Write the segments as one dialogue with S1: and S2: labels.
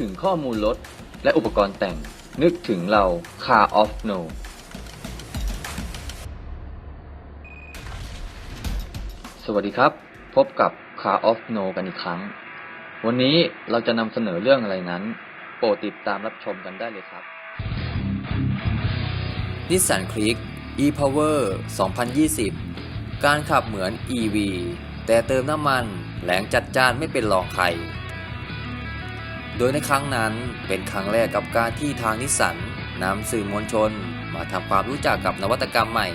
S1: ถึงข้อมูลรถและอุปกรณ์แต่ง นึกถึงเรา Car of No สวัสดีครับ พบกับ Car of No กันอีกครั้ง วันนี้เราจะนำเสนอเรื่องอะไรนั้น โปรดติดตามรับชมกันได้เลยครับ
S2: นิสสันคลิก e-power 2020 การขับเหมือน EV แต่เติมน้ำมันแรงจัดจ้านไม่เป็นรองใคร โดยในครั้งนั้นเป็นครั้งแรกกับการที่ทางนิสสันนำสื่อมวลชน มาทำความรู้จักกับนวัตกรรมใหม่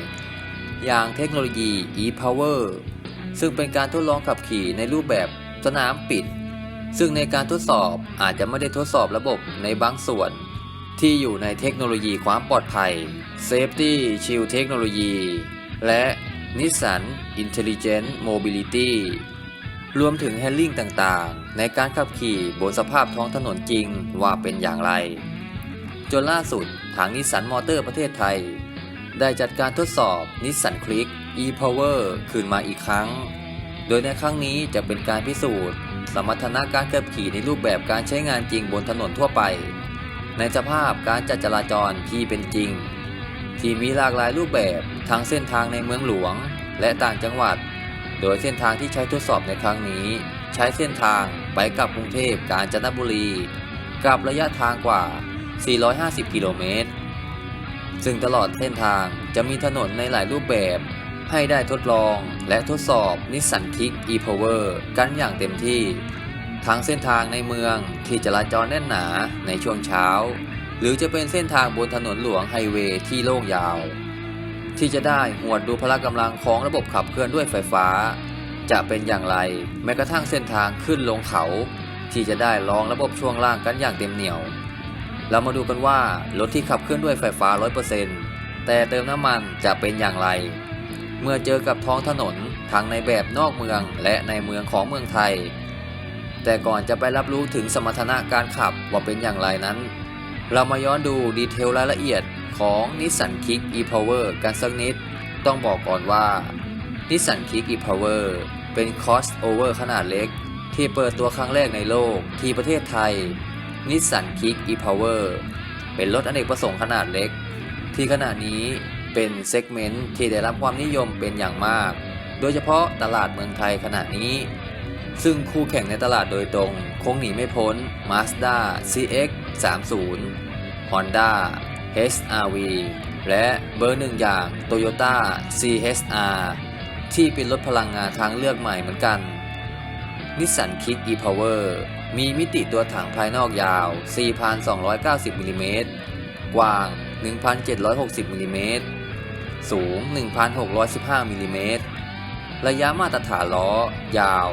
S2: อย่างเทคโนโลยี e-power ซึ่งเป็นการทดลองขับขี่ในรูปแบบสนามปิด ซึ่งในการทดสอบอาจจะไม่ได้ทดสอบระบบในบางส่วน ที่อยู่ในเทคโนโลยีความปลอดภัย Safety Shield Technology และ Nissan Intelligent Mobility รวมถึงแฮนดิ้งต่างๆ ในการขับขี่บนสภาพท้องถนนจริงว่าเป็นอย่างไร จนล่าสุดทางนิสสันมอเตอร์ประเทศไทย ได้จัดการทดสอบนิสสันคลิก e-power คืนมาอีกครั้ง โดยในครั้งนี้จะเป็นการพิสูจน์ สมรรถนะการขับขี่ในรูปแบบการใช้งานจริงบนถนนทั่วไป ในสภาพการจัดจราจรที่เป็นจริง ที่มีหลากหลายรูปแบบทั้งเส้นทางในเมืองหลวง และต่างจังหวัด โดยเส้นทางที่ใช้ทดสอบในครั้งนี้ ใช้เส้นทางไปกลับกรุงเทพกาญจนบุรี กับระยะทางกว่า 450 กิโลเมตร ซึ่งตลอดเส้นทางจะมีถนนในหลายรูปแบบ ให้ได้ทดลองและทดสอบนิสสันคิก e-power กันอย่างเต็มที่ทั้งเส้นทางในเมืองที่จราจรแน่นหนาในช่วงเช้า หรือจะเป็นเส้นทางบนถนนหลวงไฮเวย์ที่โล่งยาว ที่จะได้หวดดูพละกำลังของระบบขับเคลื่อนด้วยไฟฟ้า จะเป็นอย่างไรแม้กระทั่งเส้นทางขึ้นลงเขา ที่จะได้ลองระบบช่วงล่างกันอย่างเต็มเหนียว เรามาดูกันว่ารถที่ขับเคลื่อนด้วยไฟฟ้า 100%แต่เติมน้ำมันจะเป็นอย่างไร เมื่อเจอกับท้องถนนทั้งในแบบนอกเมืองและในเมืองของเมืองไทย แต่ก่อนจะไปรับรู้ถึงสมรรถนะการขับว่าเป็นอย่างไรนั้น เรามาย้อนดูดีเทลรายละเอียดของ Nissan Kick e-Power กันสักนิด ต้องบอกก่อนว่า Nissan Kick e-Power เป็น crossover ขนาดเล็ก ที่เปิดตัวครั้งแรกในโลกที่ประเทศไทย Nissan Kick e-Power เป็นรถอเนกประสงค์ขนาดเล็ก ที่ขณะนี้เป็นเซกเมนต์ที่ได้รับความนิยมเป็นอย่างมาก โดยเฉพาะตลาดเมืองไทยขณะนี้ ซึ่งคู่แข่งในตลาดโดยตรง คงหนีไม่พ้น Mazda CX 30 Honda HRV และเบอร์หนึ่งอย่าง Toyota CHR ที่เป็นรถพลังงานทางเลือกใหม่เหมือนกัน Nissan Kick e-Power มีมิติตัวถังภายนอกยาว 4,290มิลลิเมตรกว้าง 1,760มิลลิเมตรสูง 1,615มิลลิเมตร ระยะมาตรฐานล้อ ยาว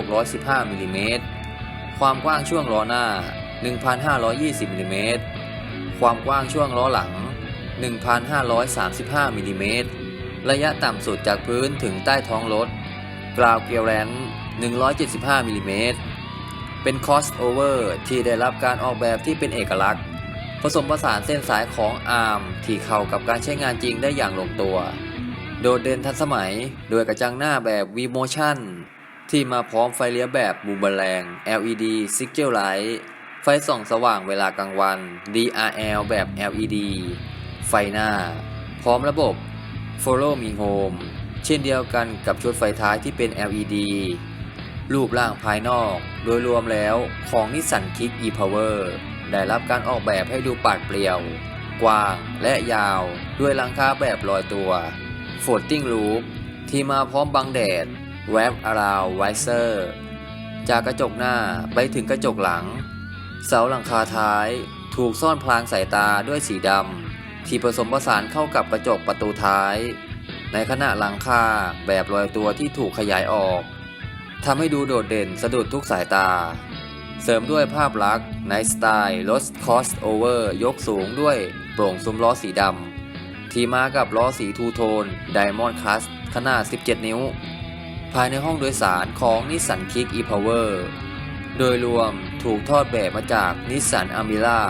S2: 2,615มิลลิเมตร ความกว้างช่วงล้อหน้า 1,520มิลลิเมตร ความกว้างช่วงล้อหลัง 1,535มิลลิเมตร ระยะต่ำสุดจากพื้นถึงใต้ท้องรถ กราวเกียวแรน175มิลลิเมตร เป็นคอสโอเวอร์ที่ได้รับการออกแบบที่เป็นเอกลักษณ์ ผสมผสานเส้นสายของอาร์มที่เข้ากับการใช้งานจริงได้อย่างลงตัว โดดเด่นทันสมัย โดยกระจังหน้าแบบ V-Motion ที่มาพร้อมไฟเลี้ยวแบบบูมเบอแรง LED Signal Light ไฟส่องสว่างเวลากลางวัน DRL แบบ LED ไฟหน้า พร้อมระบบ Follow Me Home เช่นเดียวกันกับชุดไฟท้ายที่เป็น LED รูปร่างภายนอกโดยรวมแล้วของ Nissan Kick e-Power ได้รับการออกแบบให้ดูปาดเปลี่ยว กว้างและยาวด้วยหลังคาแบบลอยตัว Floating Roof ที่มาพร้อมบังแดด Wrap Around Visor จากกระจกหน้าไปถึงกระจกหลัง เสาหลังคาท้าย ถูกซ่อนพลางสายตาด้วยสีดำที่ผสมผสานเข้ากับกระจกประตูท้าย ในขณะหลังคาแบบลอยตัวที่ถูกขยายออกทำให้ดูโดดเด่นสะดุดทุกสายตา เสริมด้วยภาพลักษณ์ในสไตล์รถคอสโอเวอร์ยกสูงด้วยโปร่งซุ้มล้อสีดำ ที่มากับล้อสีทูโทน Diamond Class ขนาด 17 นิ้ว ภายในห้องโดยสารของ Nissan Kick e-Power โดยรวมถูกทอดแบบมาจาก Nissan Amira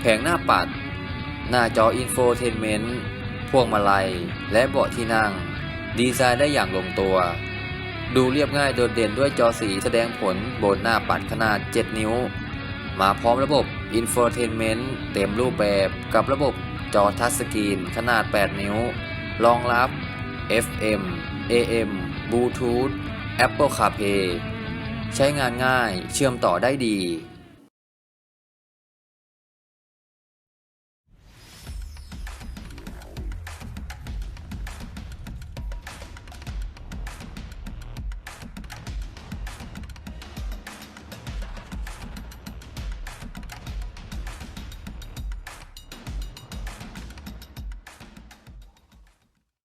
S2: แผงหน้าปัด หน้าจออินโฟเทนเมนต์พวงมาลัย และเบาะที่นั่ง ดีไซน์ได้อย่างลงตัว ดูเรียบง่ายโดดเด่นด้วยจอสีแสดงผลบนหน้าปัดขนาด 7 นิ้ว มาพร้อมระบบ Infotainment เต็มรูปแบบกับระบบ จอทัชสกรีน ขนาด 8 นิ้ว รองรับ FM AM Bluetooth Apple CarPlay ใช้งานง่ายเชื่อมต่อได้ดี